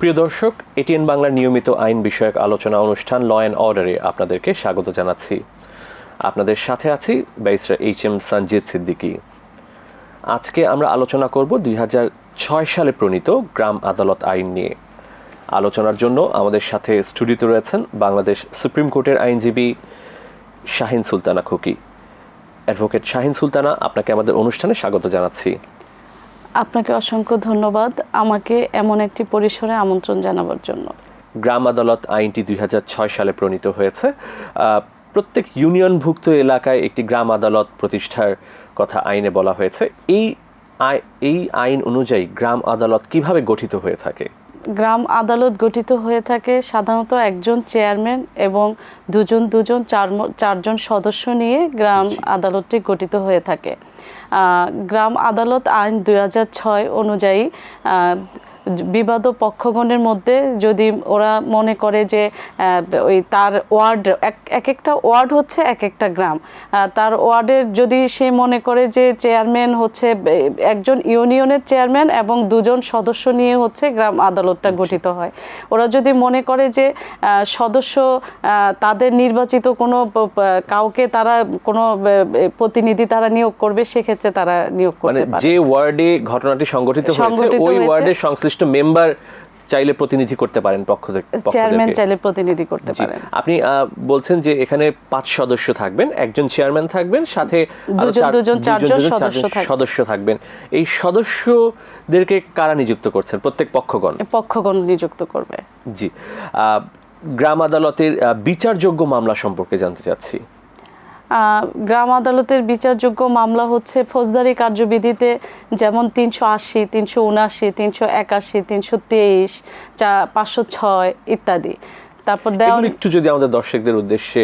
প্রিয় দর্শক, এটিএন বাংলার নিয়মিত আইন বিষয়ক আলোচনা অনুষ্ঠান ল অ্যান্ড অর্ডারে আপনাদেরকে স্বাগত জানাচ্ছি। আপনাদের সাথে আছি barrister H M Sanjit Siddiqui. আজকে আমরা আলোচনা করব দুই সালে প্রণীত গ্রাম আদালত আইন নিয়ে। আলোচনার জন্য আমাদের সাথে স্টুডিওতে রয়েছেন বাংলাদেশ সুপ্রিম কোর্টের আইনজীবী শাহিন সুলতানা খুকি। অ্যাডভোকেট শাহিন সুলতানা, আপনাকে আমাদের অনুষ্ঠানে স্বাগত জানাচ্ছি। আপনাকে অসংখ্য ধন্যবাদ আমাকে এমন একটি পরিসরে আমন্ত্রণ জানাবার জন্য। গ্রাম আদালত আইনটি দুই হাজার ছয় সালে প্রণীত হয়েছে। প্রত্যেক ইউনিয়নভুক্ত এলাকায় একটি গ্রাম আদালত প্রতিষ্ঠার কথা আইনে বলা হয়েছে। এই আই- এই আইন অনুযায়ী গ্রাম আদালত কীভাবে গঠিত হয়ে থাকে? গ্রাম আদালত গঠিত হয়ে থাকে সাধারণত একজন চেয়ারম্যান এবং দুজন দুজন চার চারজন সদস্য নিয়ে গ্রাম আদালতটি গঠিত হয়ে থাকে। গ্রাম আদালত আইন দুই অনুযায়ী বিবাদ পক্ষগণের মধ্যে যদি ওরা মনে করে যে ওই তার ওয়ার্ড এক এক একটা ওয়ার্ড হচ্ছে এক একটা গ্রাম। তার ওয়ার্ডের যদি সে মনে করে যে চেয়ারম্যান হচ্ছে একজন ইউনিয়নের চেয়ারম্যান এবং দুজন সদস্য নিয়ে হচ্ছে গ্রাম আদালতটা গঠিত হয়। ওরা যদি মনে করে যে আহ, সদস্য তাদের নির্বাচিত কোনো কাউকে তারা কোনো প্রতিনিধি তারা নিয়োগ করবে সেক্ষেত্রে তারা নিয়োগ মানে করতে পারে। যে ওয়ার্ডে ঘটনাটি সংগঠিত হয়েছে সংগঠিত ওই ওয়ার্ডের সংশ্লিষ্ট মেম্বার চাইলে প্রতিনিধি করতে পারেন পক্ষ থেকে চেয়ারম্যান চাইলে প্রতিনিধি করতে পারেন। আপনি বলছেন যে এখানে পাঁচ সদস্য থাকবেন একজন চেয়ারম্যান থাকবেন সাথে দুজন, চারজন সদস্য থাকবেন। সদস্য থাকবেন। এই সদস্যদেরকে কারা নিযুক্ত করছেন? প্রত্যেক পক্ষগণ? পক্ষগণ নিযুক্ত করবে। জি। আহ, গ্রাম আদালতের বিচারযোগ্য মামলা সম্পর্কে জানতে চাচ্ছি। গ্রাম আদালতের বিচারযোগ্য মামলা হচ্ছে ফৌজদারি কার্যবিধিতে যেমন তিনশো আশি তিনশো উনআশি তিনশো একাশি তিনশো তেইশ চা পাঁচশো ছয় ইত্যাদি। তারপর দেওয়ান একটু যদি আমাদের দর্শকদের উদ্দেশ্যে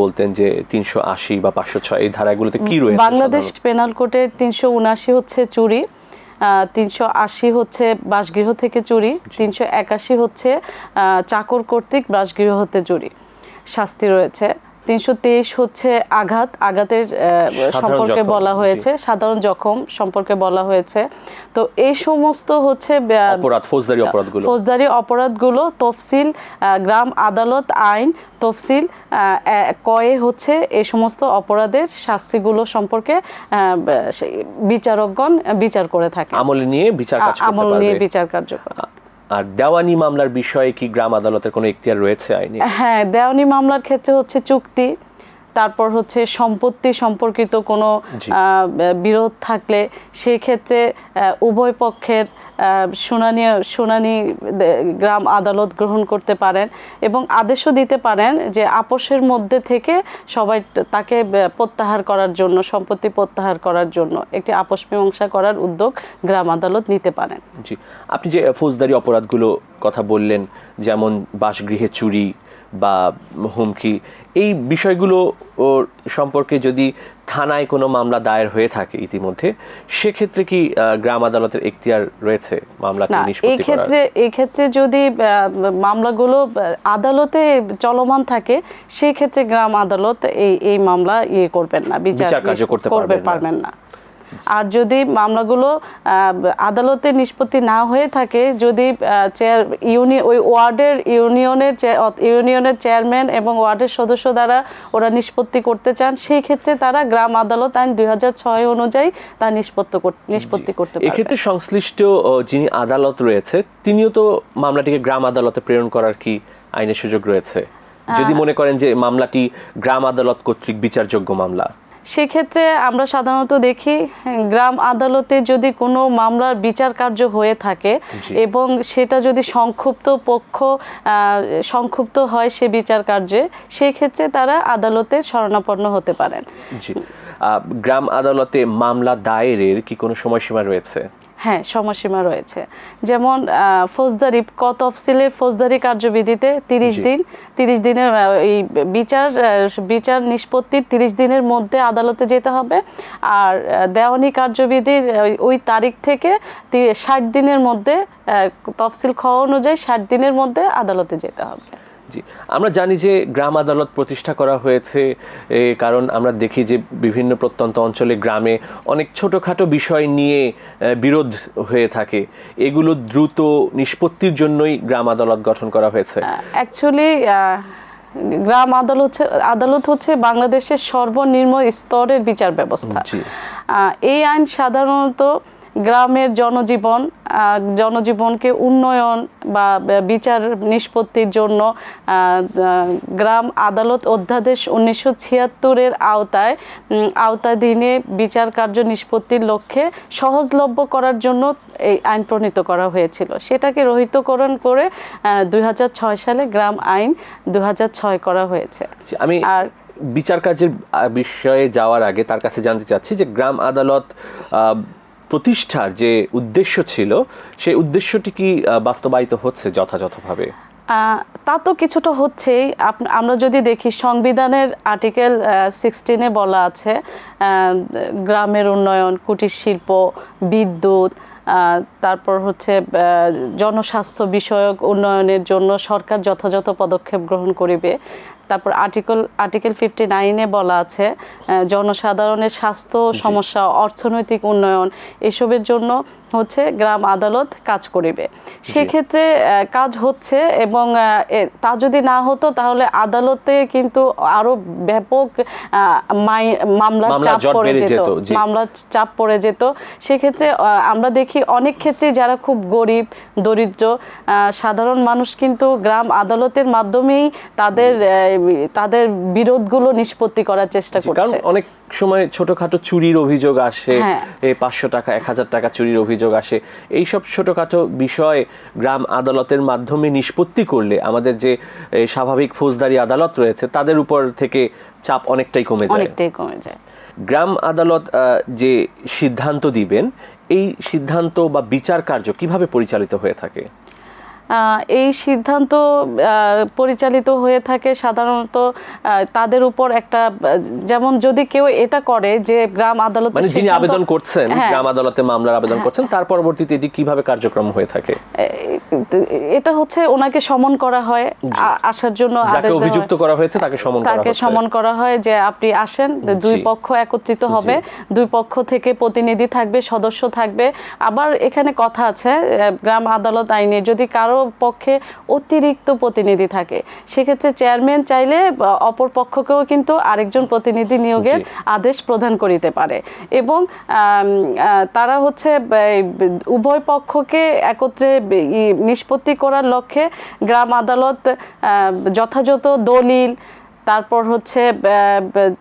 বলতেন যে তিনশো আশি বা পাঁচশো ছয় এই ধারাগুলোতে কি রয়েছে বাংলাদেশ? পেনাল কোডে তিনশো উনআশি হচ্ছে চুরি তিনশো আশি হচ্ছে বাসগৃহ থেকে চুরি তিনশো একাশি হচ্ছে চাকর কর্তৃক বাসগৃহ হতে চুরি। শাস্তি রয়েছে। তিনশো তেইশ হচ্ছে আঘাত। আঘাতের সম্পর্কে বলা হয়েছে সাধারণ জখম সম্পর্কে বলা হয়েছে। তো এই সমস্ত হচ্ছে অপরাধ ফৌজদারি অপরাধগুলো। ফৌজদারি অপরাধগুলো তফসিল গ্রাম আদালত আইন তফসিল কয়ে হচ্ছে এই সমস্ত অপরাধের শাস্তিগুলো সম্পর্কে বিচারকগণ বিচার করে থাকে। আমল নিয়ে বিচার আমল নিয়ে বিচার কার্যকর আর দেওয়ানি মামলার বিষয়ে কি গ্রাম আদালতের কোনো ইখতিয়ার রয়েছে আইনে? হ্যাঁ দেওয়ানি মামলার ক্ষেত্রে হচ্ছে চুক্তি তারপর হচ্ছে সম্পত্তি সম্পর্কিত কোনো বিরোধ থাকলে সেই ক্ষেত্রে উভয় পক্ষের শুনানি শুনানি গ্রাম আদালত গ্রহণ করতে পারেন এবং আদেশও দিতে পারেন যে আপোষের মধ্যে থেকে সবাই তাকে প্রত্যাহার করার জন্য, সম্পত্তি প্রত্যাহার করার জন্য একটি আপোষ মীমাংসা করার উদ্যোগ গ্রাম আদালত নিতে পারেন। জি, আপনি যে ফৌজদারি অপরাধগুলো কথা বললেন, যেমন বাসগৃহে চুরি বা হুমকি এই বিষয়গুলো সম্পর্কে যদি থানায় কোনো মামলা দায়ের হয়ে থাকে ইতিমধ্যে সেক্ষেত্রে কি গ্রাম আদালতের এখতিয়ার রয়েছে মামলা এই ক্ষেত্রে এই ক্ষেত্রে যদি মামলাগুলো আদালতে চলমান থাকে সেই ক্ষেত্রে গ্রাম আদালত এই এই মামলা ইয়ে করবেন না বিচার বিচার কার্য করতে পারবেন না। আর যদি মামলাগুলো আদালতে নিষ্পত্তি না হয়ে থাকে যদি চেয়ার ইউনি ওই ওয়ার্ডের ইউনিয়নের ইউনিয়নের চেয়ারম্যান এবং ওয়ার্ডের সদস্য দ্বারা ওরা নিষ্পত্তি করতে চান সেই ক্ষেত্রে তারা গ্রাম আদালত আইন দুই ছয় অনুযায়ী তা নিষ্পত্তি নিষ্পত্তি করতে পারবে। এক্ষেত্রে সংশ্লিষ্ট যিনি আদালত রয়েছে তিনিও তো মামলাটিকে গ্রাম আদালতে প্রেরণ করার কি আইনের সুযোগ রয়েছে? যদি মনে করেন যে মামলাটি গ্রাম আদালত কর্তৃক বিচারযোগ্য মামলা সেক্ষেত্রে আমরা সাধারণত দেখি গ্রাম আদালতে যদি কোনো মামলার বিচার কার্য হয়ে থাকে এবং সেটা যদি সংক্ষুব্ধ পক্ষ সংক্ষুপ্ত সংক্ষুব্ধ হয় সে বিচার কার্যে সেক্ষেত্রে তারা আদালতে শরণাপন্ন হতে পারেন। গ্রাম আদালতে মামলা দায়েরের কি কোনো সময়সীমা রয়েছে? হ্যাঁ সময়সীমা রয়েছে। যেমন ফৌজদারি ক তফসিলের ফৌজদারি কার্যবিধিতে তিরিশ দিন তিরিশ দিনের এই বিচার বিচার নিষ্পত্তির তিরিশ দিনের মধ্যে আদালতে যেতে হবে। আর দেওয়ানি কার্যবিধির ওই- ওই তারিখ থেকে ষাট দিনের মধ্যে তফসিল খাওয়া অনুযায়ী ষাট দিনের মধ্যে আদালতে যেতে হবে। জি। আমরা জানি যে গ্রাম আদালত প্রতিষ্ঠা করা হয়েছে কারণ আমরা দেখি যে বিভিন্ন প্রত্যন্ত অঞ্চলে গ্রামে অনেক ছোটোখাটো বিষয় নিয়ে বিরোধ হয়ে থাকে। এগুলো দ্রুত নিষ্পত্তির জন্যই গ্রাম আদালত গঠন করা হয়েছে। অ্যাকচুয়ালি গ্রাম আদালত আদালত হচ্ছে বাংলাদেশের সর্বনিম্ন স্তরের বিচার ব্যবস্থা। এই আইন সাধারণত গ্রামের জনজীবন জনজীবনকে উন্নয়ন বা বিচার নিষ্পত্তির জন্য গ্রাম আদালত অধ্যাদেশ উনিশশো ছিয়াত্তরের আওতায় আওতাধীনে বিচার কার্য নিষ্পত্তির লক্ষ্যে সহজলভ্য করার জন্য এই আইন প্রণীত করা হয়েছিল। সেটাকে রহিতকরণ করে দুই হাজার ছয় সালে গ্রাম আইন দু হাজার ছয় করা হয়েছে। আমি আর বিচার আহ, বিষয়ে যাওয়ার আগে তার কাছে জানতে চাচ্ছি যে গ্রাম আদালত প্রতিষ্ঠার যে উদ্দেশ্য ছিল, সেই উদ্দেশ্যটি কি বাস্তবায়িত হচ্ছে যথাযথভাবে? তা তো কিছুটা হচ্ছেই। আমরা যদি দেখি, সংবিধানের আর্টিকেল সিক্সটিনে বলা আছে গ্রামের উন্নয়ন, কুটির শিল্প, বিদ্যুৎ তারপর হচ্ছে জনস্বাস্থ্য বিষয়ক উন্নয়নের জন্য সরকার যথাযথ পদক্ষেপ গ্রহণ করিবে। তারপর আর্টিকেল আর্টিকেল ফিফটি নাইনে বলা আছে জনসাধারণের স্বাস্থ্য সমস্যা অর্থনৈতিক উন্নয়ন এসবের জন্য হচ্ছে গ্রাম আদালত কাজ করিবে। সেক্ষেত্রে কাজ হচ্ছে এবং তা যদি না হতো তাহলে আদালতে কিন্তু আরও ব্যাপক মামলার চাপ পড়ে যেত। মামলার চাপ পড়ে যেত। সেক্ষেত্রে আমরা দেখি অনেক ক্ষেত্রে যারা খুব গরিব দরিদ্র আহ, সাধারণ মানুষ কিন্তু গ্রাম আদালতের মাধ্যমেই তাদের তাদের বিরোধগুলো নিষ্পত্তি করার চেষ্টা করছে। অনেক সময় ছোটখাটো চুরির অভিযোগ আসে হ্যাঁ। এই পাঁচশো টাকা এক হাজার টাকা চুরির অভিযোগ আসে। এইসব ছোটখাটো বিষয় গ্রাম আদালতের মাধ্যমে নিষ্পত্তি করলে আমাদের যে স্বাভাবিক ফৌজদারি আদালত রয়েছে তাদের উপর থেকে চাপ অনেকটাই কমে যায়। অনেকটাই কমে যায়। গ্রাম আদালত যে সিদ্ধান্ত দিবেন এই সিদ্ধান্ত বা বিচার কার্য কীভাবে পরিচালিত হয়ে থাকে? এই সিদ্ধান্ত পরিচালিত হয়ে থাকে সাধারণত তাদের উপর একটা যেমন যদি কেউ এটা করে যে গ্রাম আদালত মানে যিনি আবেদন করছেন হ্যাঁ। গ্রাম আদালতে মামলার আবেদন করছেন তার পরবর্তীতে এটি কীভাবে কার্যক্রম হয়ে থাকে? এটা হচ্ছে ওনাকে সমন করা হয় আসার জন্য আদেশ অভিযুক্ত করা হয়েছে তাকে সমন তাকে সমন করা হয় যে আপনি আসেন দুই পক্ষ একত্রিত হবে দুই পক্ষ থেকে প্রতিনিধি থাকবে সদস্য থাকবে। আবার এখানে কথা আছে গ্রাম আদালত আইনে যদি কারও পক্ষে অতিরিক্ত প্রতিনিধি থাকে। সেক্ষেত্রে চেয়ারম্যান চাইলে অপর পক্ষকেও কিন্তু আরেকজন প্রতিনিধি নিয়োগের আদেশ প্রদান করিতে পারে। এবং তারা হচ্ছে উভয় পক্ষকে একত্রে নিষ্পত্তি করার লক্ষ্যে গ্রাম আদালত যথাযথ দলিল তারপর হচ্ছে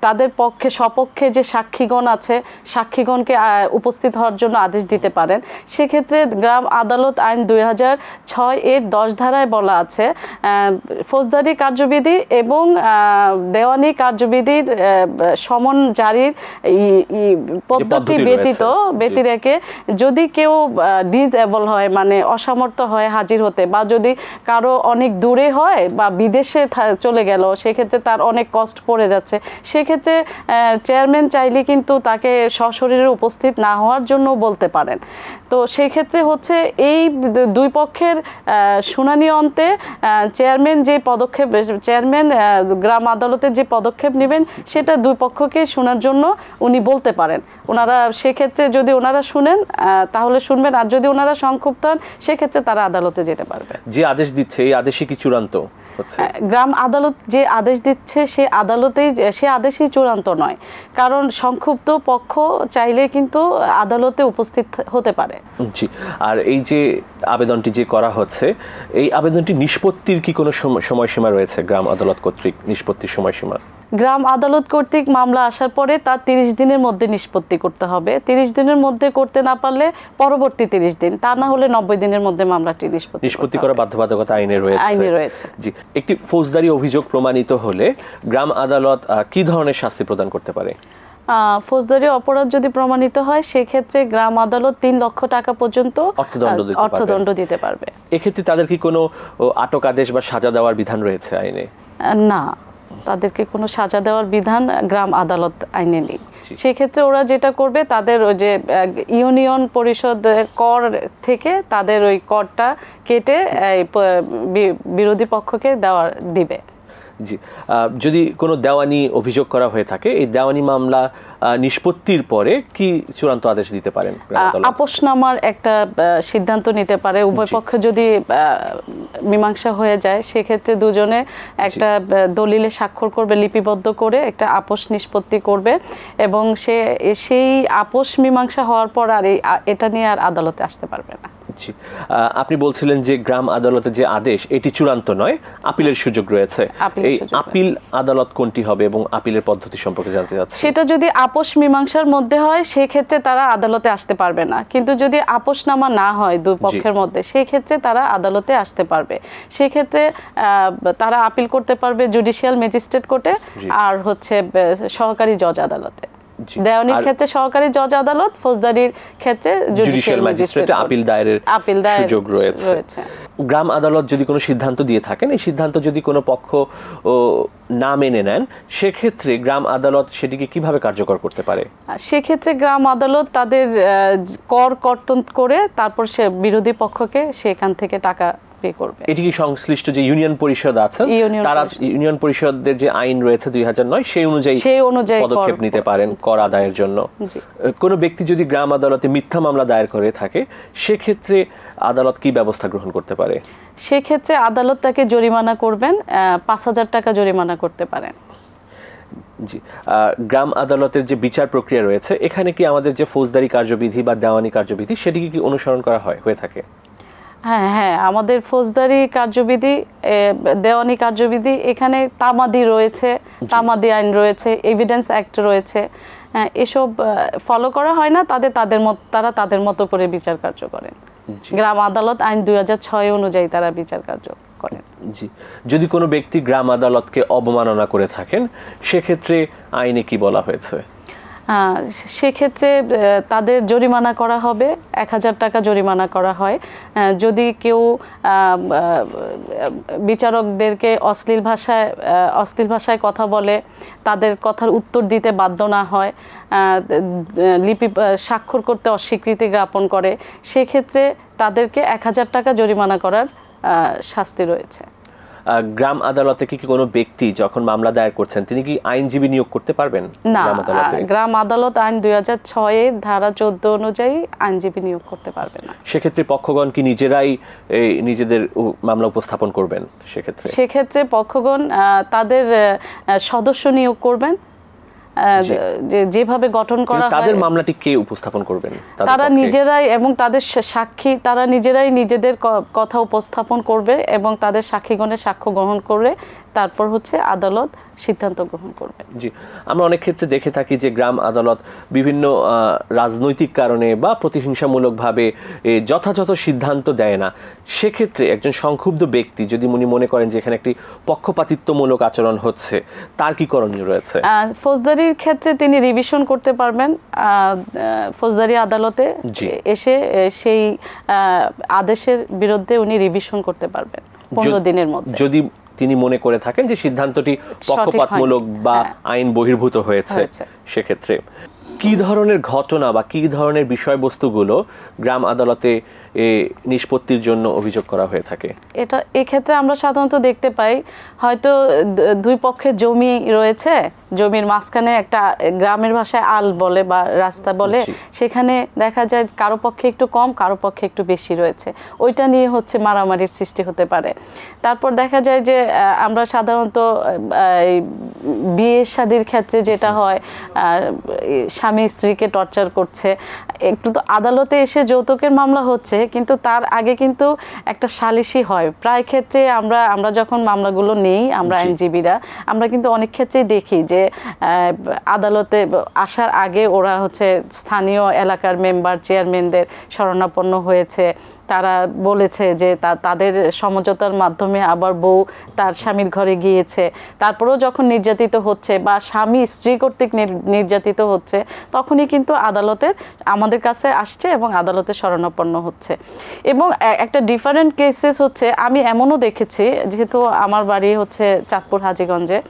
তাদের পক্ষে সপক্ষে যে সাক্ষীগণ আছে সাক্ষীগণকে উপস্থিত হওয়ার জন্য আদেশ দিতে পারেন সেক্ষেত্রে গ্রাম আদালত আইন দুই হাজার ছয় এর দশ ধারায় বলা আছে ফৌজদারি কার্যবিধি এবং দেওয়ানি কার্যবিধির সমন জারির পদ্ধতি ব্যতীত রয়েছে, জি। ব্যতি রেখে যদি কেউ ডিসএবল হয় মানে অসামর্থ্য হয় হাজির হতে বা যদি কারও অনেক দূরে হয় বা বিদেশে থা- চলে গেল সেক্ষেত্রে তার অনেক কষ্ট পড়ে যাচ্ছে। সেক্ষেত্রে চেয়ারম্যান চাইলে কিন্তু তাকে সশরীরে উপস্থিত না হওয়ার জন্য বলতে পারেন। তো সেই ক্ষেত্রে হচ্ছে এই দুই পক্ষের শুনানি অন্তে চেয়ারম্যান যে পদক্ষেপ, চেয়ারম্যান গ্রাম আদালতের যে পদক্ষেপ নেবেন, সেটা দুই পক্ষকে শোনার জন্য উনি বলতে পারেন। ওনারা সেক্ষেত্রে যদি ওনারা শুনেন তাহলে শুনবেন, আর যদি ওনারা সংক্ষুব্ধ হন, সেক্ষেত্রে তারা আদালতে যেতে পারবে। যে আদেশ দিচ্ছে, এই আদেশই কি চূড়ান্ত? হচ্ছে। গ্রাম আদালত যে আদেশ দিচ্ছে সে আদালতেই সে আদেশই চূড়ান্ত নয়। কারণ সংক্ষুব্ধ পক্ষ চাইলে কিন্তু আদালতে উপস্থিত হতে পারে। জি আর এই যে আবেদনটি যে করা হচ্ছে এই আবেদনটি নিষ্পত্তির কি কোনো সময়সীমা রয়েছে গ্রাম আদালত কর্তৃক নিষ্পত্তির সময়সীমা? গ্রাম আদালত কর্তৃক মামলা আসার পরে তার তিরিশ দিনের মধ্যে নিষ্পত্তি করতে হবে। তিরিশ দিনের মধ্যে করতে না পারলে পরবর্তী তিরিশ দিন। তা না হলে নব্বই দিনের মধ্যে মামলাটি নিষ্পত্তি নিষ্পত্তি করা বাধ্যবাধকতা আইনে রয়েছে। আইনে রয়েছে। জি একটি ফৌজদারি অভিযোগ প্রমাণিত হলে গ্রাম আদালত কি ধরনের শাস্তি প্রদান করতে পারে? ফৌজদারি অপরাধ যদি প্রমাণিত হয় সেক্ষেত্রে গ্রাম আদালত তিন লক্ষ টাকা পর্যন্ত অর্থদণ্ড দিতে পারবে। এক্ষেত্রে তাদের কি কোনো আটক আদেশ বা সাজা দেওয়ার বিধান রয়েছে আইনে? না তাদেরকে কোনো সাজা দেওয়ার বিধান গ্রাম আদালত আইনে নেই। সেক্ষেত্রে ওরা যেটা করবে তাদের ওই যে ইউনিয়ন পরিষদের কর থেকে তাদের ওই করটা কেটে বিরোধী পক্ষকে দেওয়ার দিবে। জি যদি কোনো দেওয়ানি অভিযোগ করা হয়ে থাকে এই দেওয়ানি মামলা নিষ্পত্তির পরে কি চূড়ান্ত আদেশ দিতে পারেন? আপোষনামার একটা সিদ্ধান্ত নিতে পারে উভয়। পক্ষে যদি মীমাংসা হয়ে যায় সেক্ষেত্রে দুজনে একটা দলিলে স্বাক্ষর করবে লিপিবদ্ধ করে একটা আপোষ নিষ্পত্তি করবে এবং সে সেই আপোষ মীমাংসা হওয়ার পর আর এই- এটা নিয়ে আর আদালতে আসতে পারবে না জি আপনি বলছিলেন যে গ্রাম আদালতের যে আদেশ এটি চূড়ান্ত নয় আপিলের সুযোগ রয়েছে। এই আপিল আদালত কোনটি হবে এবং আপিলের পদ্ধতি সম্পর্কে জানতে চাচ্ছি। সেটা যদি আপোষ মীমাংসার মধ্যে হয় সেক্ষেত্রে তারা আদালতে আসতে পারবে না। কিন্তু যদি আপোষনামা না হয় দুই পক্ষের মধ্যে সেই ক্ষেত্রে তারা আদালতে আসতে পারবে। সেক্ষেত্রে আহ, তারা আপিল করতে পারবে জুডিশিয়াল ম্যাজিস্ট্রেট কোর্টে আর হচ্ছে সহকারী জজ আদালতে। দেওয়ানির ক্ষেত্রে সহকারী জজ আদালত ফৌজদারির ক্ষেত্রে জুডিশিয়াল ম্যাজিস্ট্রেট আপিল দায়েরের আপিল দায়ের সুযোগ রয়েছে। গ্রাম আদালত যদি কোনো সিদ্ধান্ত দিয়ে থাকেন এই সিদ্ধান্ত যদি কোনো পক্ষ না মেনে নেন সেক্ষেত্রে গ্রাম আদালত সেটিকে কীভাবে কার্যকর করতে পারে? সেক্ষেত্রে গ্রাম আদালত তাদের কর কর্তন করে তারপর সে বিরোধী পক্ষকে সেখান থেকে টাকা পে করবে। এটি কি সংশ্লিষ্ট যে ইউনিয়ন পরিষদ ইউনিয়ন তারা ইউনিয়ন পরিষদের যে আইন রয়েছে দুই হাজার নয় সেই অনুযায়ী সেই অনুযায়ী পদক্ষেপ নিতে পারেন কর আদায়ের জন্য। কোনো ব্যক্তি যদি গ্রাম আদালতে মিথ্যা মামলা দায়ের করে থাকে সেক্ষেত্রে আদালত কি ব্যবস্থা গ্রহণ করতে পারে? সেক্ষেত্রে আদালত তাকে জরিমানা করবেন পাঁচ হাজার টাকা জরিমানা করতে পারেন। জি। গ্রাম আদালতের যে বিচার প্রক্রিয়া রয়েছে এখানে কি আমাদের যে ফৌজদারি কার্যবিধি বা দেওয়ানি কার্যবিধি সেটি কি অনুসরণ করা হয় হয়ে থাকে? হ্যাঁ হ্যাঁ আমাদের ফৌজদারি কার্যবিধি দেওয়ানি কার্যবিধি এখানে তামাদি রয়েছে তামাদি আইন রয়েছে এভিডেন্স অ্যাক্ট রয়েছে হ্যাঁ, এসব ফলো করা হয় না তাদের তাদের মত তারা তাদের মতো করে বিচার কার্য করেন। গ্রাম আদালত আইন দুই হাজার ছয় অনুযায়ী তারা বিচার কার্য করেন। জি। যদি কোনো ব্যক্তি গ্রাম আদালতকে অবমাননা করে থাকেন সেক্ষেত্রে আইনে কি বলা হয়েছে? সেক্ষেত্রে তাদের জরিমানা করা হবে, এক হাজার টাকা জরিমানা করা হয়। যদি কেউ বিচারকদেরকে অশ্লীল ভাষায় অশ্লীল ভাষায় কথা বলে, তাদের কথার উত্তর দিতে বাধ্য না হয় লিপি স্বাক্ষর করতে অস্বীকৃতি জ্ঞাপন করে, সেক্ষেত্রে তাদেরকে এক হাজার টাকা জরিমানা করার শাস্তি রয়েছে। গ্রাম আদালতে কি কোনো ব্যক্তি যখন মামলা দায়ের করছেন তিনি কি আইনজীবী নিয়োগ করতে পারবেন না গ্রাম আদালতে? আইন দুই হাজার ছয়ের ধারা চোদ্দ অনুযায়ী আইনজীবী নিয়োগ করতে পারবে না। সেক্ষেত্রে পক্ষগণ কি নিজেরাই এই নিজেদের মামলা উপস্থাপন করবেন? সেক্ষেত্রে? সেক্ষেত্রে পক্ষগণ তাদের সদস্য নিয়োগ করবেন। যেভাবে গঠন করা তাদের মামলাটি কে উপস্থাপন করবেন? তারা নিজেরাই এবং তাদের সাক্ষী তারা নিজেরাই নিজেদের কথা উপস্থাপন করবে এবং তাদের সাক্ষীগণের সাক্ষ্য গ্রহণ করে তারপর হচ্ছে আদালত সিদ্ধান্ত গ্রহণ করবে। জি আমরা অনেক ক্ষেত্রে দেখে থাকি যে গ্রাম আদালত বিভিন্ন রাজনৈতিক কারণে বা প্রতিহিংসামূলকভাবে যথাযথ সিদ্ধান্ত দেয় না। সেক্ষেত্রে একজন সংক্ষুব্ধ ব্যক্তি যদি উনি মনে করেন যে এখানে একটি পক্ষপাতিত্বমূলক আচরণ হচ্ছে তার কি করণীয় রয়েছে? ফৌজদারির ক্ষেত্রে তিনি রিভিশন করতে পারবেন। ফৌজদারি আদালতে। এসে সেই আদেশের বিরুদ্ধে উনি রিভিশন করতে পারবেন পনেরো দিনের মধ্যে। যদি তিনি মনে করে থাকেন যে সিদ্ধান্তটি পক্ষপাতমূলক। বা হ্যাঁ। আইন বহির্ভূত হয়েছে। সেক্ষেত্রে কি ধরনের ঘটনা বা কি ধরনের বিষয়বস্তুগুলো গ্রাম আদালতে নিষ্পত্তির জন্য অভিযোগ করা হয়ে থাকে। এটা এক্ষেত্রে আমরা সাধারণত দেখতে পাই হয়তো দুই পক্ষের জমি রয়েছে জমির মাঝখানে একটা গ্রামের ভাষায় আল বলে বা রাস্তা বলে সেখানে দেখা যায় কারও পক্ষে একটু কম কারও পক্ষে একটু বেশি রয়েছে। ওইটা নিয়ে হচ্ছে মারামারির সৃষ্টি হতে পারে। তারপর দেখা যায় যে আমরা সাধারণত আহ, এই বিয়ে শাদির ক্ষেত্রে যেটা হয় স্বামী স্ত্রীকে টর্চার করছে। একটু তো আদালতে এসে যৌতুকের মামলা হচ্ছে কিন্তু তার আগে কিন্তু একটা সালিশি হয় প্রায় ক্ষেত্রে আমরা আমরা যখন মামলাগুলো নেই আমরা। আইনজীবীরা আমরা কিন্তু অনেক ক্ষেত্রেই দেখি যে আদালতে আসার আগে ওরা হচ্ছে স্থানীয় এলাকার মেম্বার চেয়ারম্যানদের শরণাপন্ন হয়েছে তারা বলেছে যে তাদের সমঝোতার মাধ্যমে আবার বউ তার স্বামীর ঘরে গিয়েছে। তারপরেও যখন নির্যাতিত হচ্ছে বা স্বামী স্ত্রী কর্তৃক নির- নির্যাতিত হচ্ছে, তখনই কিন্তু আদালতের আমাদের কাছে আসছে এবং আদালতে শরণাপন্ন হচ্ছে। এবং একটা ডিফারেন্ট কেসেস হচ্ছে, আমি এমনও দেখেছি, যেহেতু আমার বাড়ি হচ্ছে চাঁদপুর হাজিগঞ্জে,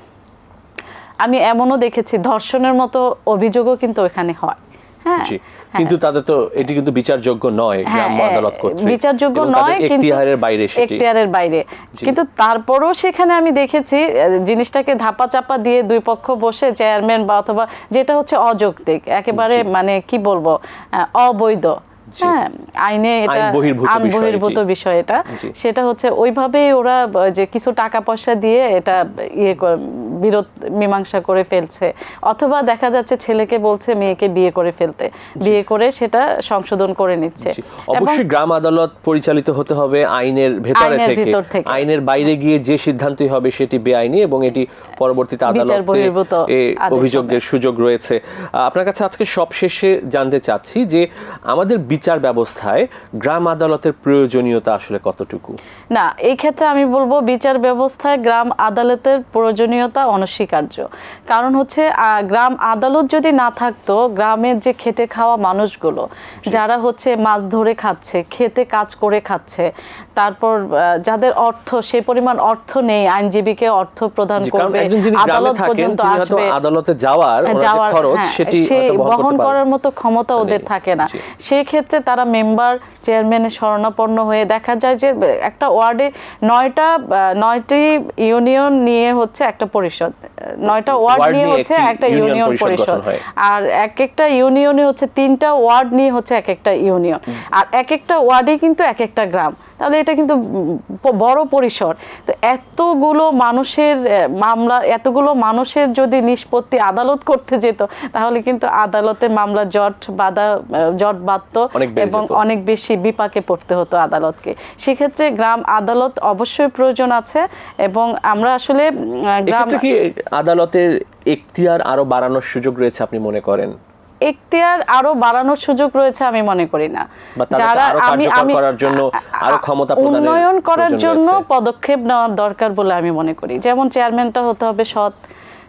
আমি এমনও দেখেছি, ধর্ষণের মতো অভিযোগও কিন্তু এখানে হয়। হ্যাঁ? কিন্তু তাদের তো এটি কিন্তু বিচারযোগ্য নয় হ্যাঁ, গ্রাম্য আদালত কর্তৃক। বিচারযোগ্য নয় কিন্তু বাইরে সেটি। এখতিয়ারের বাইরে। কিন্তু তারপরও সেখানে আমি দেখেছি জিনিসটাকে ধাপা চাপা দিয়ে দুই পক্ষ বসে চেয়ারম্যান বা অথবা যেটা হচ্ছে অযৌক্তিক একেবারে মানে কি বলব অবৈধ। হ্যাঁ আইনে এটা বহির্ভূত বিষয় এটি। বিষয় এটা। সেটা হচ্ছে ওইভাবেই ওরা যে কিছু টাকা পয়সা দিয়ে এটা ইয়ে কর- বিরোধ মীমাংসা করে ফেলছে। অথবা দেখা যাচ্ছে ছেলেকে বলছে মেয়েকে বিয়ে করে ফেলতে। বিয়ে করে সেটা সংশোধন করে নিচ্ছে। অবশ্যই গ্রাম আদালত পরিচালিত হতে হবে আইনের ভেতরে থেকে। আইনের বাইরে গিয়ে যে সিদ্ধান্তই হবে সেটি বেআইনি এবং এটি পরবর্তীতে আদালতে অভিযোগের সুযোগ রয়েছে। আপনার কাছে আজকে সবশেষে জানতে চাচ্ছি যে আমাদের বিচার ব্যবস্থায় গ্রাম আদালতের প্রয়োজনীয়তা আসলে কতটুকু? না এই ক্ষেত্রে আমি বলব বিচার ব্যবস্থায় গ্রাম আদালতের প্রয়োজনীয়তা অনস্বীকার্য। কারণ হচ্ছে গ্রাম আদালত যদি না থাকতো গ্রামের যে খেটে খাওয়া মানুষগুলো যারা হচ্ছে মাছ ধরে খাচ্ছে খেতে কাজ করে খাচ্ছে তারপর যাদের অর্থ সেই পরিমাণ অর্থ নেই আইনজীবীকে অর্থ প্রদান করবে আদালত পর্যন্ত আসবে। আদালতে যাওয়ার যাওয়ার খরচ হ্যাঁ, সেটি বহন করার মতো ক্ষমতা ওদের থাকে না। সেই ক্ষেত্রে তারা মেম্বার চেয়ারম্যানের শরণাপন্ন হয়ে দেখা যায় যে একটা ওয়ার্ডে নয়টা নয়টি ইউনিয়ন নিয়ে হচ্ছে একটা পরিষদ আহ, নয়টা ওয়ার্ড নিয়ে হচ্ছে একটা ইউনিয়ন পরিষদ পরিষদ। আর এক একটা ইউনিয়নে হচ্ছে তিনটা ওয়ার্ড নিয়ে হচ্ছে এক একটা ইউনিয়ন। আর এক একটা ওয়ার্ডে কিন্তু এক একটা গ্রাম। তাহলে এটা কিন্তু বড় পরিসর। তো এতগুলো মানুষের মামলা এতগুলো মানুষের যদি নিষ্পত্তি আদালত করতে যেত তাহলে কিন্তু আদালতে মামলা জট বাধা জট বাঁধত এবং অনেক বেশি বিপাকে পড়তে হতো আদালতকে। সেক্ষেত্রে গ্রাম আদালত অবশ্যই প্রয়োজন আছে এবং আমরা আসলে গ্রাম আদালতের এখতিয়ার আরও বাড়ানোর সুযোগ রয়েছে আপনি মনে করেন? এখতিয়ার আরও বাড়ানোর সুযোগ রয়েছে আমি মনে করি না। যারা আমি আমি করার জন্য আরও ক্ষমতা প্রদানের উন্নয়ন করার জন্য পদক্ষেপ নেওয়ার দরকার বলে আমি মনে করি। যেমন চেয়ারম্যানটা হতে হবে সৎ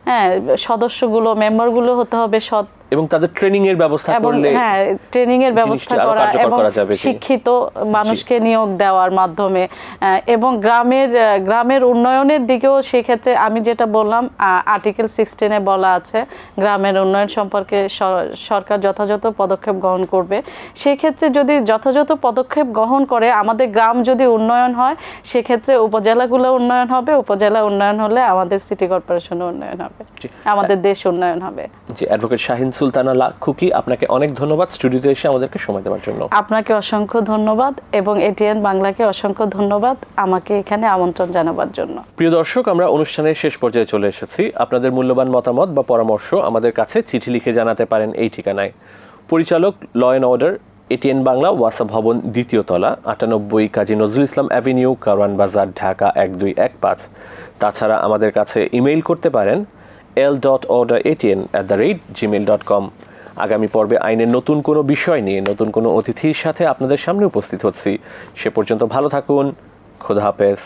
হ্যাঁ সদস্যগুলো মেম্বারগুলো হতে হবে সৎ এবং তাদের ট্রেনিং এর ব্যবস্থা করলে হ্যাঁ ট্রেনিং এর ব্যবস্থা করা এবং। শিক্ষিত মানুষকে নিয়োগ দেওয়ার মাধ্যমে এবং গ্রামের গ্রামের উন্নয়নের দিকেও সেক্ষেত্রে আমি যেটা বললাম আর্টিকেল সিক্সটিনে বলা আছে গ্রামের উন্নয়ন সম্পর্কে সরকার যথাযথ পদক্ষেপ গ্রহণ করবে। সেক্ষেত্রে যদি যথাযথ পদক্ষেপ গ্রহণ করে আমাদের গ্রাম যদি উন্নয়ন হয় সেক্ষেত্রে উপজেলাগুলো উন্নয়ন হবে উপজেলা উন্নয়ন হলে আমাদের সিটি কর্পোরেশনের উন্নয়ন হবে। আমাদের দেশ উন্নয়ন হবে। জি অ্যাডভোকেট শাহিন সুলতানা খুকি আপনাকে অনেক ধন্যবাদ স্টুডিওতে এসে আমাদেরকে সময় দেওয়ার জন্য। আপনাকে অসংখ্য ধন্যবাদ এবং এটিএন বাংলাকে অসংখ্য ধন্যবাদ আমাকে এখানে আমন্ত্রণ জানাবার জন্য। প্রিয় দর্শক আমরা অনুষ্ঠানের শেষ পর্যায়ে চলে এসেছি। আপনাদের মূল্যবান মতামত বা পরামর্শ আমাদের কাছে চিঠি লিখে জানাতে পারেন এই ঠিকানায়। পরিচালক law and order ATN Bangla ওয়াসা ভবন দ্বিতীয় তলা আটানব্বই কাজী নজরুল ইসলাম অ্যাভিনিউ কারওয়ান বাজার ঢাকা এক দুই এক পাঁচ। তাছাড়া আমাদের কাছে ইমেইল করতে পারেন L dot order ATN at the rate Gmail dot com আগামী পর্বে আইনের নতুন কোনো বিষয় নিয়ে, নতুন কোনো অতিথির সাথে আপনাদের সামনে উপস্থিত হচ্ছি। সে পর্যন্ত ভালো থাকুন। খোদা হাফেজ।